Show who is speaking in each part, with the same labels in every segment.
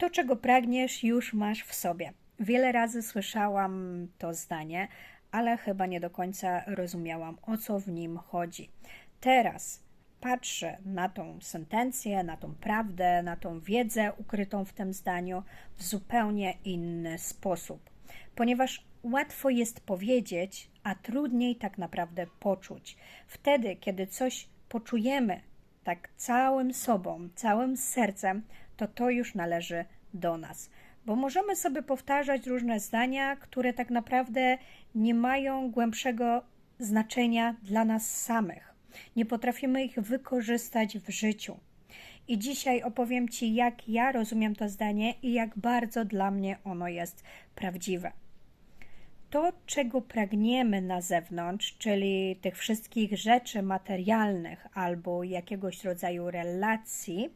Speaker 1: To, czego pragniesz, już masz w sobie. Wiele razy słyszałam to zdanie, ale chyba nie do końca rozumiałam, o co w nim chodzi. Teraz patrzę na tą sentencję, na tą prawdę, na tą wiedzę ukrytą w tym zdaniu w zupełnie inny sposób, ponieważ łatwo jest powiedzieć, a trudniej tak naprawdę poczuć. Wtedy, kiedy coś poczujemy tak całym sobą, całym sercem, to to już należy do nas. Bo możemy sobie powtarzać różne zdania, które tak naprawdę nie mają głębszego znaczenia dla nas samych. Nie potrafimy ich wykorzystać w życiu. I dzisiaj opowiem Ci, jak ja rozumiem to zdanie i jak bardzo dla mnie ono jest prawdziwe to, czego pragniemy na zewnątrz, czyli tych wszystkich rzeczy materialnych albo jakiegoś rodzaju relacji,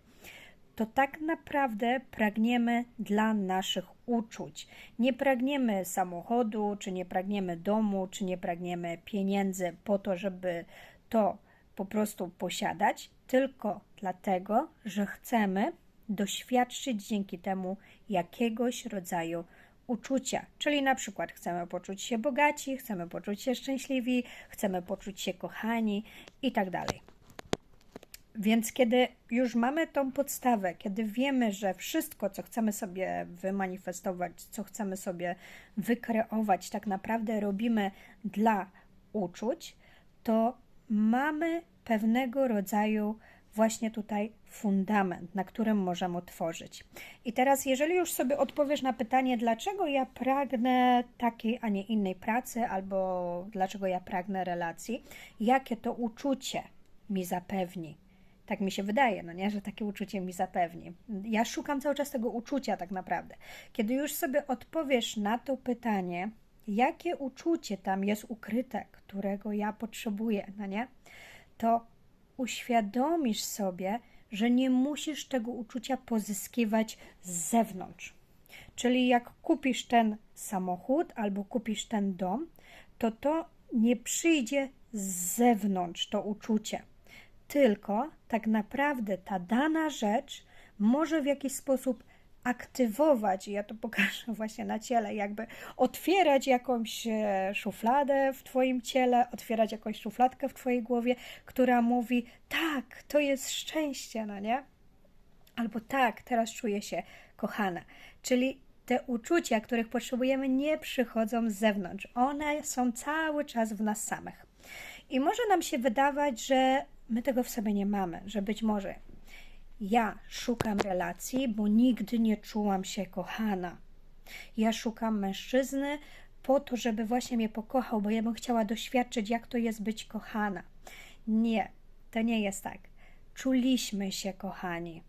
Speaker 1: to tak naprawdę pragniemy dla naszych uczuć. Nie pragniemy samochodu, czy nie pragniemy domu, czy nie pragniemy pieniędzy po to, żeby to po prostu posiadać, tylko dlatego, że chcemy doświadczyć dzięki temu jakiegoś rodzaju uczucia, czyli na przykład chcemy poczuć się bogaci, chcemy poczuć się szczęśliwi, chcemy poczuć się kochani i tak dalej. Więc kiedy już mamy tą podstawę, kiedy wiemy, że wszystko, co chcemy sobie wymanifestować, co chcemy sobie wykreować, tak naprawdę robimy dla uczuć, to mamy pewnego rodzaju właśnie tutaj fundament, na którym możemy tworzyć. I teraz, jeżeli już sobie odpowiesz na pytanie, dlaczego ja pragnę takiej, a nie innej pracy, albo dlaczego ja pragnę relacji, jakie to uczucie mi zapewni, tak mi się wydaje, no nie, że takie uczucie mi zapewni. Ja szukam cały czas tego uczucia tak naprawdę. Kiedy już sobie odpowiesz na to pytanie, jakie uczucie tam jest ukryte, którego ja potrzebuję, no nie, to uświadomisz sobie, że nie musisz tego uczucia pozyskiwać z zewnątrz. Czyli jak kupisz ten samochód albo kupisz ten dom, to to nie przyjdzie z zewnątrz to uczucie, tylko tak naprawdę ta dana rzecz może w jakiś sposób aktywować, ja to pokażę właśnie na ciele, jakby otwierać jakąś e, szufladę w Twoim ciele, otwierać jakąś szufladkę w Twojej głowie, która mówi: tak, to jest szczęście, no nie? Albo tak, teraz czuję się kochana. Czyli te uczucia, których potrzebujemy, nie przychodzą z zewnątrz. One są cały czas w nas samych. I może nam się wydawać, że my tego w sobie nie mamy, że być może ja szukam relacji, bo nigdy nie czułam się kochana. Ja szukam mężczyzny po to, żeby właśnie mnie pokochał, bo ja bym chciała doświadczyć, jak to jest być kochana. Nie, to nie jest tak. Czuliśmy się kochani.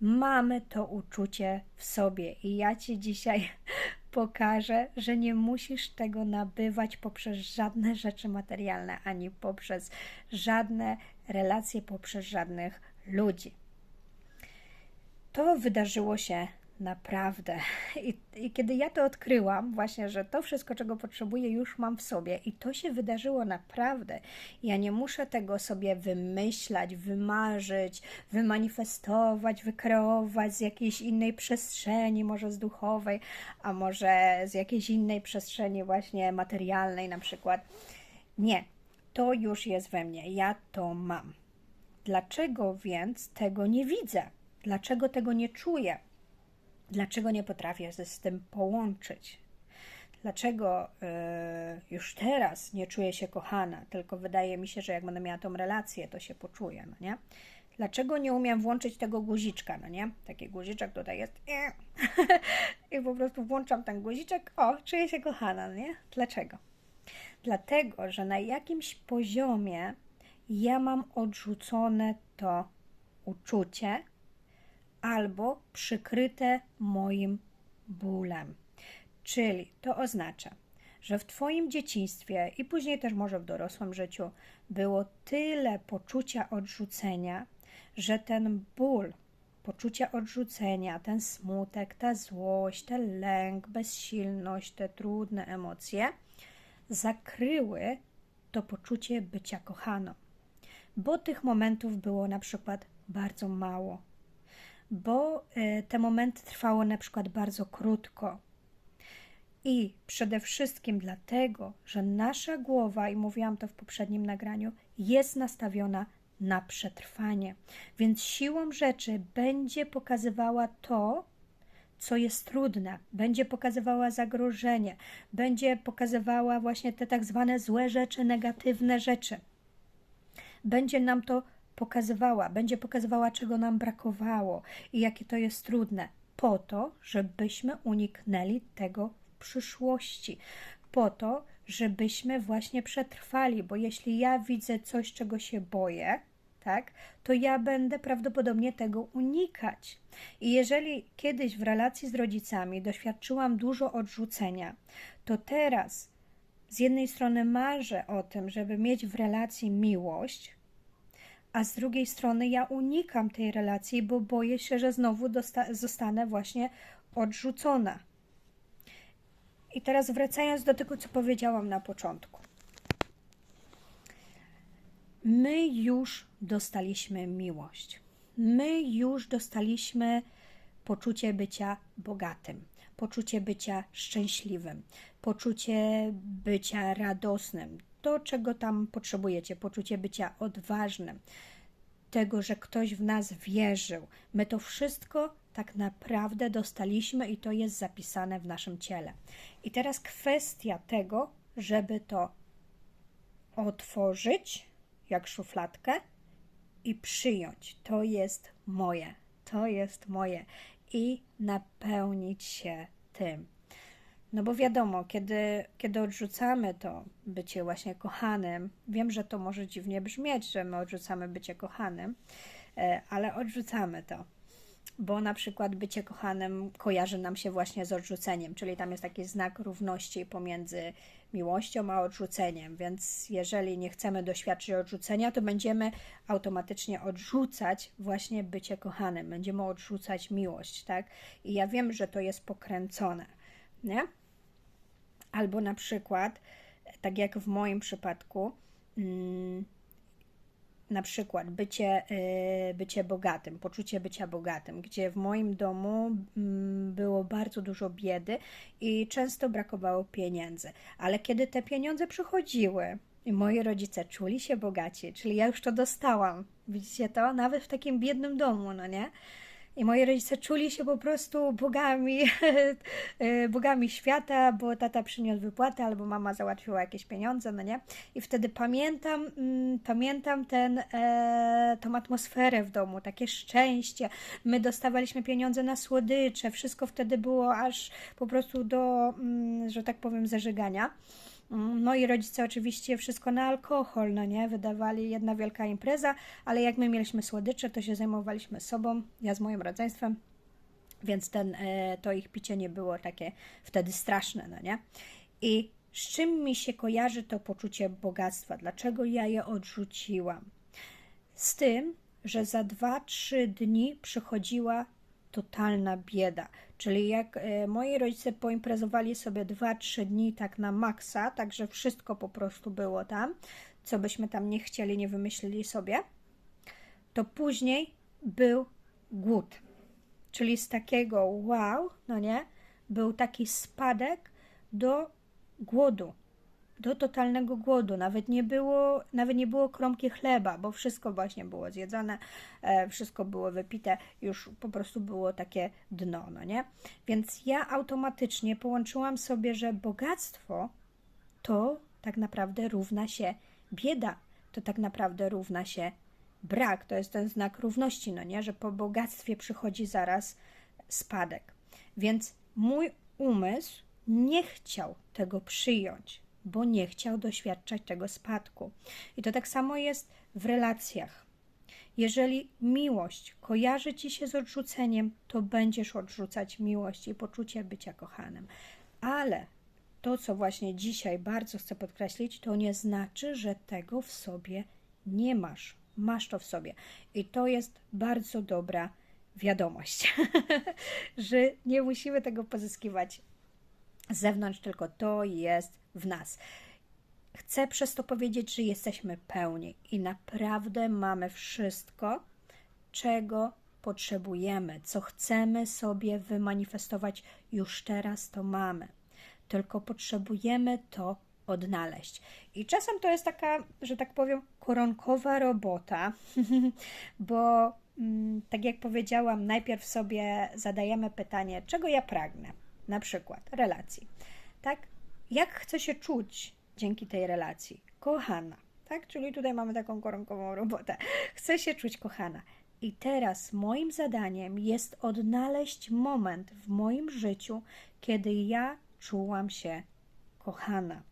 Speaker 1: Mamy to uczucie w sobie i ja ci dzisiaj pokażę, że nie musisz tego nabywać poprzez żadne rzeczy materialne, ani poprzez żadne relacje, poprzez żadnych ludzi to wydarzyło się naprawdę. I, I, kiedy ja to odkryłam, właśnie, że to wszystko, czego potrzebuję, już mam w sobie, i to się wydarzyło naprawdę. Ja nie muszę tego sobie wymyślać, wymarzyć, wymanifestować, wykreować z jakiejś innej przestrzeni, może z duchowej, a może z jakiejś innej przestrzeni, właśnie materialnej, na przykład. Nie, to już jest we mnie, ja to mam. Dlaczego więc tego nie widzę? Dlaczego tego nie czuję? Dlaczego nie potrafię się z tym połączyć? Dlaczego yy, już teraz nie czuję się kochana, tylko wydaje mi się, że jak będę miała tą relację, to się poczuję, no nie? Dlaczego nie umiem włączyć tego guziczka, no nie? Taki guziczek tutaj jest. I po prostu włączam ten guziczek, o, czuję się kochana, no nie? Dlaczego? Dlatego, że na jakimś poziomie ja mam odrzucone to uczucie, albo przykryte moim bólem. Czyli to oznacza, że w Twoim dzieciństwie i później też może w dorosłym życiu było tyle poczucia odrzucenia, że ten ból, poczucia odrzucenia, ten smutek, ta złość, ten lęk, bezsilność, te trudne emocje zakryły to poczucie bycia kochaną. Bo tych momentów było na przykład bardzo mało bo e, te momenty trwały na przykład bardzo krótko. I przede wszystkim dlatego, że nasza głowa, i mówiłam to w poprzednim nagraniu, jest nastawiona na przetrwanie. Więc siłą rzeczy będzie pokazywała to, co jest trudne, będzie pokazywała zagrożenie, będzie pokazywała właśnie te tak zwane złe rzeczy, negatywne rzeczy. Będzie nam to pokazywała, będzie pokazywała, czego nam brakowało i jakie to jest trudne, po to, żebyśmy uniknęli tego w przyszłości, po to, żebyśmy właśnie przetrwali, bo jeśli ja widzę coś, czego się boję, tak, to ja będę prawdopodobnie tego unikać. I jeżeli kiedyś w relacji z rodzicami doświadczyłam dużo odrzucenia, to teraz z jednej strony marzę o tym, żeby mieć w relacji miłość, a z drugiej strony ja unikam tej relacji, bo boję się, że znowu zostanę właśnie odrzucona. I teraz wracając do tego, co powiedziałam na początku. My już dostaliśmy miłość. My już dostaliśmy poczucie bycia bogatym, poczucie bycia szczęśliwym, poczucie bycia radosnym, to, czego tam potrzebujecie, poczucie bycia odważnym, tego, że ktoś w nas wierzył. My to wszystko tak naprawdę dostaliśmy i to jest zapisane w naszym ciele. I teraz kwestia tego, żeby to otworzyć jak szufladkę i przyjąć. To jest moje, to jest moje i napełnić się tym. No bo wiadomo, kiedy, kiedy odrzucamy to bycie właśnie kochanym, wiem, że to może dziwnie brzmieć, że my odrzucamy bycie kochanym, e, ale odrzucamy to bo na przykład bycie kochanym kojarzy nam się właśnie z odrzuceniem, czyli tam jest taki znak równości pomiędzy miłością a odrzuceniem, więc jeżeli nie chcemy doświadczyć odrzucenia, to będziemy automatycznie odrzucać właśnie bycie kochanym, będziemy odrzucać miłość, tak? I ja wiem, że to jest pokręcone, nie? Albo na przykład, tak jak w moim przypadku, mm, na przykład bycie, y, bycie bogatym, poczucie bycia bogatym, gdzie w moim domu mm, było bardzo dużo biedy i często brakowało pieniędzy. Ale kiedy te pieniądze przychodziły, moi rodzice czuli się bogaci, czyli ja już to dostałam. Widzicie to? Nawet w takim biednym domu, no nie? I moi rodzice czuli się po prostu bogami, e, bogami świata, bo tata przyniósł wypłatę albo mama załatwiła jakieś pieniądze, no nie? I wtedy pamiętam, mm, pamiętam ten, e, tą atmosferę w domu, takie szczęście. My dostawaliśmy pieniądze na słodycze, wszystko wtedy było aż po prostu do, mm, że tak powiem, zażegania. Moi rodzice oczywiście wszystko na alkohol, no nie, wydawali jedna wielka impreza, ale jak my mieliśmy słodycze, to się zajmowaliśmy sobą, ja z moim rodzeństwem, więc ten, e, to ich picie nie było takie wtedy straszne, no nie. I z czym mi się kojarzy to poczucie bogactwa? Dlaczego ja je odrzuciłam? Z tym, że za dwa, trzy dni przychodziła totalna bieda. Czyli jak e, moi rodzice poimprezowali sobie 2-3 dni tak na maksa, także wszystko po prostu było tam, co byśmy tam nie chcieli, nie wymyślili sobie, to później był głód. Czyli z takiego wow, no nie, był taki spadek do głodu do totalnego głodu. Nawet nie było, nawet nie było kromki chleba, bo wszystko właśnie było zjedzone, e, wszystko było wypite, już po prostu było takie dno, no nie? Więc ja automatycznie połączyłam sobie, że bogactwo to tak naprawdę równa się bieda, to tak naprawdę równa się brak. To jest ten znak równości, no nie? Że po bogactwie przychodzi zaraz spadek. Więc mój umysł nie chciał tego przyjąć bo nie chciał doświadczać tego spadku. I to tak samo jest w relacjach. Jeżeli miłość kojarzy ci się z odrzuceniem, to będziesz odrzucać miłość i poczucie bycia kochanym. Ale to, co właśnie dzisiaj bardzo chcę podkreślić, to nie znaczy, że tego w sobie nie masz. Masz to w sobie. I to jest bardzo dobra wiadomość, że nie musimy tego pozyskiwać z zewnątrz, tylko to jest w nas. Chcę przez to powiedzieć, że jesteśmy pełni i naprawdę mamy wszystko, czego potrzebujemy, co chcemy sobie wymanifestować, już teraz to mamy. Tylko potrzebujemy to odnaleźć. I czasem to jest taka, że tak powiem, koronkowa robota, bo mm, tak jak powiedziałam, najpierw sobie zadajemy pytanie, czego ja pragnę, na przykład relacji, tak? Jak chcę się czuć dzięki tej relacji? Kochana, tak? Czyli tutaj mamy taką koronkową robotę. Chcę się czuć kochana. I teraz moim zadaniem jest odnaleźć moment w moim życiu, kiedy ja czułam się kochana.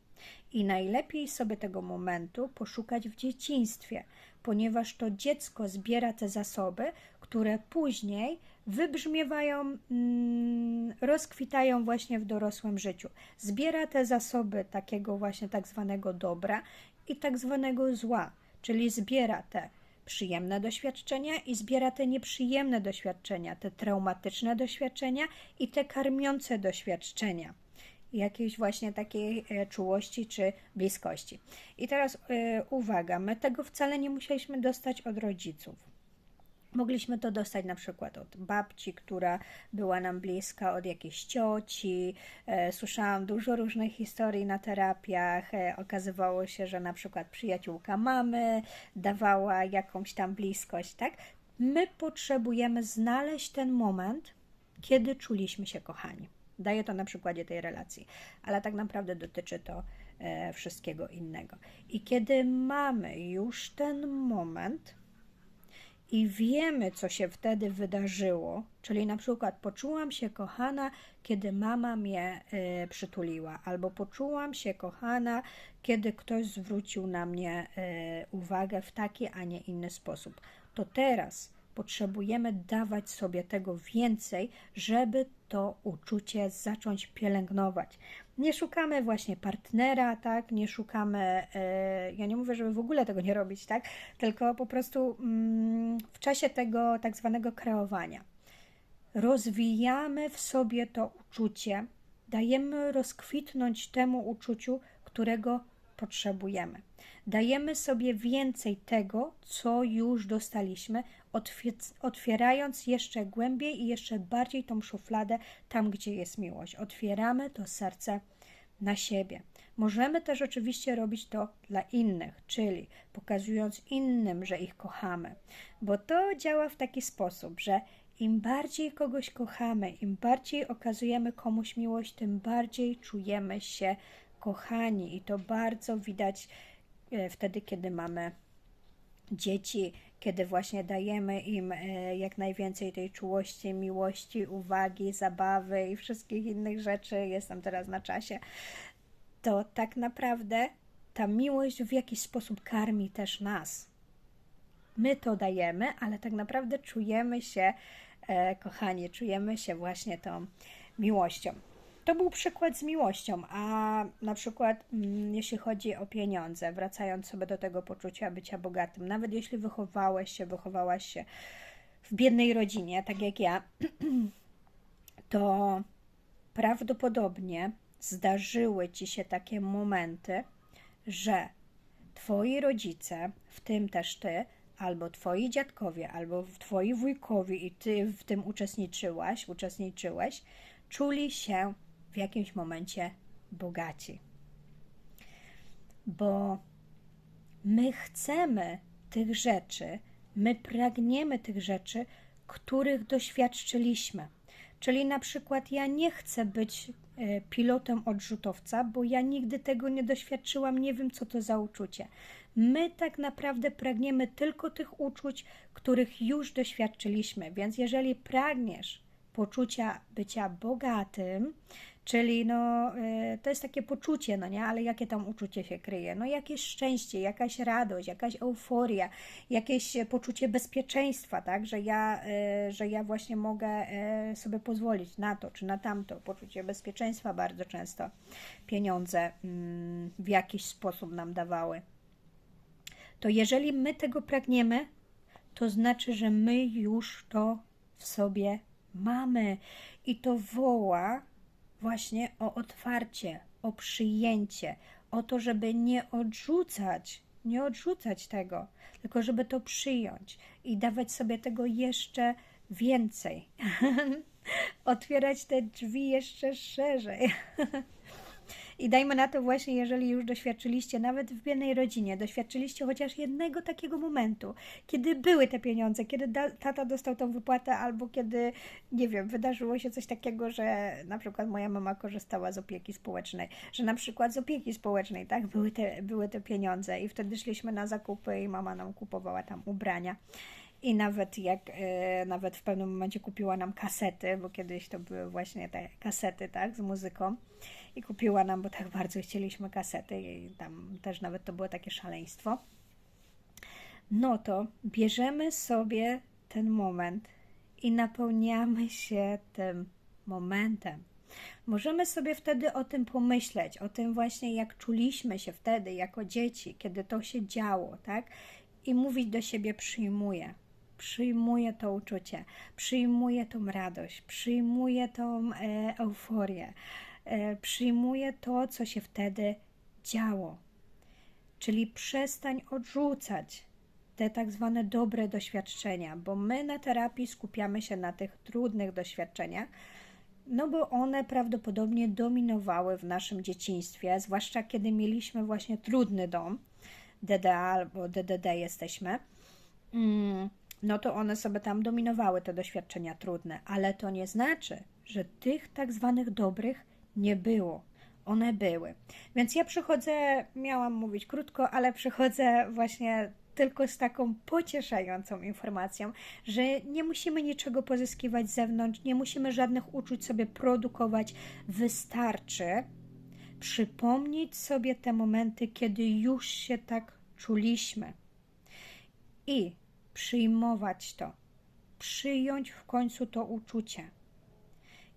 Speaker 1: I najlepiej sobie tego momentu poszukać w dzieciństwie, ponieważ to dziecko zbiera te zasoby, które później wybrzmiewają, mm, rozkwitają właśnie w dorosłym życiu. Zbiera te zasoby takiego właśnie tak zwanego dobra i tak zwanego zła, czyli zbiera te przyjemne doświadczenia i zbiera te nieprzyjemne doświadczenia, te traumatyczne doświadczenia i te karmiące doświadczenia jakiejś właśnie takiej e, czułości czy bliskości. I teraz yy, uwaga, my tego wcale nie musieliśmy dostać od rodziców. Mogliśmy to dostać na przykład od babci, która była nam bliska, od jakiejś cioci. E, słyszałam dużo różnych historii na terapiach. E, okazywało się, że na przykład przyjaciółka mamy dawała jakąś tam bliskość, tak? My potrzebujemy znaleźć ten moment, kiedy czuliśmy się kochani. Daję to na przykładzie tej relacji, ale tak naprawdę dotyczy to e, wszystkiego innego. I kiedy mamy już ten moment i wiemy, co się wtedy wydarzyło, czyli na przykład poczułam się kochana, kiedy mama mnie e, przytuliła, albo poczułam się kochana, kiedy ktoś zwrócił na mnie e, uwagę w taki, a nie inny sposób, to teraz potrzebujemy dawać sobie tego więcej, żeby to uczucie zacząć pielęgnować. Nie szukamy właśnie partnera, tak? Nie szukamy, e, ja nie mówię, żeby w ogóle tego nie robić, tak? Tylko po prostu mm, w czasie tego tak zwanego kreowania rozwijamy w sobie to uczucie, dajemy rozkwitnąć temu uczuciu, którego potrzebujemy. Dajemy sobie więcej tego, co już dostaliśmy, otwierając jeszcze głębiej i jeszcze bardziej tą szufladę tam, gdzie jest miłość. Otwieramy to serce na siebie. Możemy też oczywiście robić to dla innych, czyli pokazując innym, że ich kochamy, bo to działa w taki sposób, że im bardziej kogoś kochamy, im bardziej okazujemy komuś miłość, tym bardziej czujemy się kochani i to bardzo widać e, wtedy, kiedy mamy dzieci, kiedy właśnie dajemy im e, jak najwięcej tej czułości, miłości, uwagi, zabawy i wszystkich innych rzeczy, jestem teraz na czasie, to tak naprawdę ta miłość w jakiś sposób karmi też nas. My to dajemy, ale tak naprawdę czujemy się e, kochani, czujemy się właśnie tą miłością. To był przykład z miłością, a na przykład mm, jeśli chodzi o pieniądze, wracając sobie do tego poczucia bycia bogatym, nawet jeśli wychowałeś się, wychowałaś się w biednej rodzinie, tak jak ja, to prawdopodobnie zdarzyły ci się takie momenty, że twoi rodzice, w tym też ty, albo twoi dziadkowie, albo twoi wujkowie i ty w tym uczestniczyłaś, uczestniczyłeś, czuli się w jakimś momencie bogaci. Bo my chcemy tych rzeczy, my pragniemy tych rzeczy, których doświadczyliśmy. Czyli na przykład ja nie chcę być e, pilotem odrzutowca, bo ja nigdy tego nie doświadczyłam, nie wiem co to za uczucie. My tak naprawdę pragniemy tylko tych uczuć, których już doświadczyliśmy. Więc jeżeli pragniesz poczucia bycia bogatym, Czyli no, y, to jest takie poczucie, no nie, ale jakie tam uczucie się kryje? No jakieś szczęście, jakaś radość, jakaś euforia, jakieś poczucie bezpieczeństwa, tak, że ja, y, że ja właśnie mogę y, sobie pozwolić na to czy na tamto, poczucie bezpieczeństwa bardzo często pieniądze mm, w jakiś sposób nam dawały. To jeżeli my tego pragniemy, to znaczy, że my już to w sobie mamy i to woła właśnie o otwarcie, o przyjęcie, o to, żeby nie odrzucać, nie odrzucać tego, tylko żeby to przyjąć i dawać sobie tego jeszcze więcej. Otwierać te drzwi jeszcze szerzej. I dajmy na to właśnie, jeżeli już doświadczyliście, nawet w biednej rodzinie, doświadczyliście chociaż jednego takiego momentu, kiedy były te pieniądze, kiedy da, tata dostał tą wypłatę, albo kiedy, nie wiem, wydarzyło się coś takiego, że na przykład moja mama korzystała z opieki społecznej, że na przykład z opieki społecznej, tak, były te, były te pieniądze i wtedy szliśmy na zakupy i mama nam kupowała tam ubrania. I nawet jak e, nawet w pewnym momencie kupiła nam kasety, bo kiedyś to były właśnie te kasety, tak, z muzyką. I kupiła nam, bo tak bardzo chcieliśmy kasety, i tam też nawet to było takie szaleństwo. No to bierzemy sobie ten moment i napełniamy się tym momentem. Możemy sobie wtedy o tym pomyśleć, o tym właśnie, jak czuliśmy się wtedy jako dzieci, kiedy to się działo, tak? I mówić do siebie: przyjmuję, przyjmuję to uczucie, przyjmuję tą radość, przyjmuję tą e, euforię, e, przyjmuję to, co się wtedy działo. Czyli przestań odrzucać te tak zwane dobre doświadczenia, bo my na terapii skupiamy się na tych trudnych doświadczeniach, no bo one prawdopodobnie dominowały w naszym dzieciństwie, zwłaszcza kiedy mieliśmy właśnie trudny dom, DDA albo DDD jesteśmy. Mm no to one sobie tam dominowały te doświadczenia trudne, ale to nie znaczy, że tych tak zwanych dobrych nie było. One były. Więc ja przychodzę, miałam mówić krótko, ale przychodzę właśnie tylko z taką pocieszającą informacją, że nie musimy niczego pozyskiwać z zewnątrz, nie musimy żadnych uczuć sobie produkować. Wystarczy przypomnieć sobie te momenty, kiedy już się tak czuliśmy. I przyjmować to, przyjąć w końcu to uczucie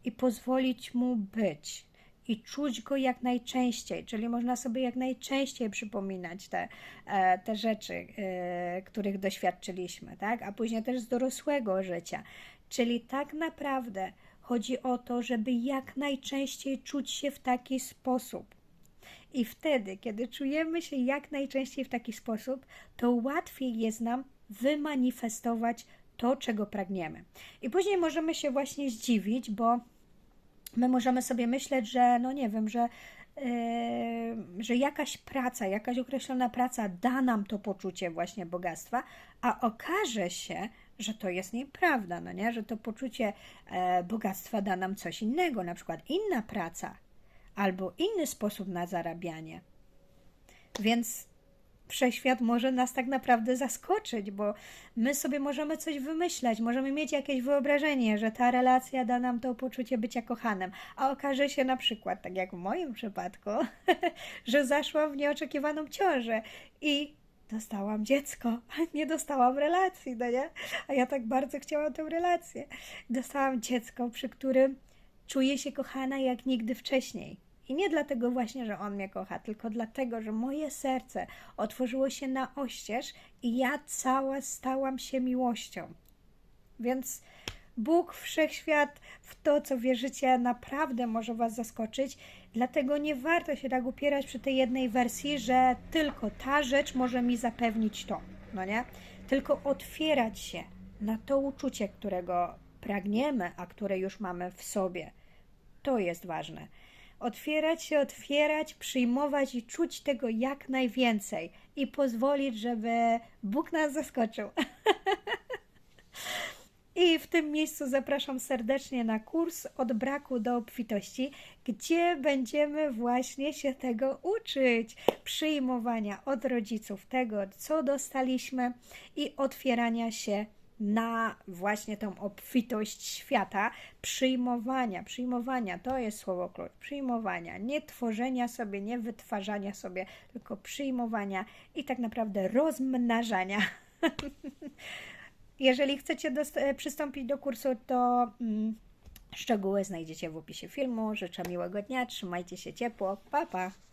Speaker 1: i pozwolić mu być i czuć go jak najczęściej, czyli można sobie jak najczęściej przypominać te, e, te rzeczy, e, których doświadczyliśmy, tak? A później też z dorosłego życia. Czyli tak naprawdę chodzi o to, żeby jak najczęściej czuć się w taki sposób. I wtedy, kiedy czujemy się jak najczęściej w taki sposób, to łatwiej jest nam wymanifestować to, czego pragniemy. I później możemy się właśnie zdziwić, bo my możemy sobie myśleć, że no nie wiem, że Yy, że jakaś praca, jakaś określona praca da nam to poczucie właśnie bogactwa, a okaże się, że to jest nieprawda, no nie? że to poczucie e, bogactwa da nam coś innego, na przykład inna praca albo inny sposób na zarabianie. Więc wszechświat może nas tak naprawdę zaskoczyć, bo my sobie możemy coś wymyślać, możemy mieć jakieś wyobrażenie, że ta relacja da nam to poczucie bycia kochanym, a okaże się na przykład, tak jak w moim przypadku, że zaszłam w nieoczekiwaną ciążę i dostałam dziecko, nie dostałam relacji, no nie? A ja tak bardzo chciałam tę relację. Dostałam dziecko, przy którym czuję się kochana jak nigdy wcześniej. I nie dlatego właśnie, że On mnie kocha, tylko dlatego, że moje serce otworzyło się na oścież i ja cała stałam się miłością. Więc Bóg, wszechświat, w to, co wierzycie, naprawdę może Was zaskoczyć. Dlatego nie warto się tak upierać przy tej jednej wersji, że tylko ta rzecz może mi zapewnić to, no nie? Tylko otwierać się na to uczucie, którego pragniemy, a które już mamy w sobie. To jest ważne otwierać się, otwierać, przyjmować i czuć tego jak najwięcej i pozwolić, żeby Bóg nas zaskoczył. I w tym miejscu zapraszam serdecznie na kurs od braku do obfitości, gdzie będziemy właśnie się tego uczyć. Przyjmowania od rodziców tego, co dostaliśmy i otwierania się na właśnie tą obfitość świata, przyjmowania. Przyjmowania to jest słowo klucz. Przyjmowania, nie tworzenia sobie, nie wytwarzania sobie, tylko przyjmowania i tak naprawdę rozmnażania. Jeżeli chcecie przystąpić do kursu, to mm, szczegóły znajdziecie w opisie filmu. Życzę miłego dnia, trzymajcie się ciepło. Pa, pa!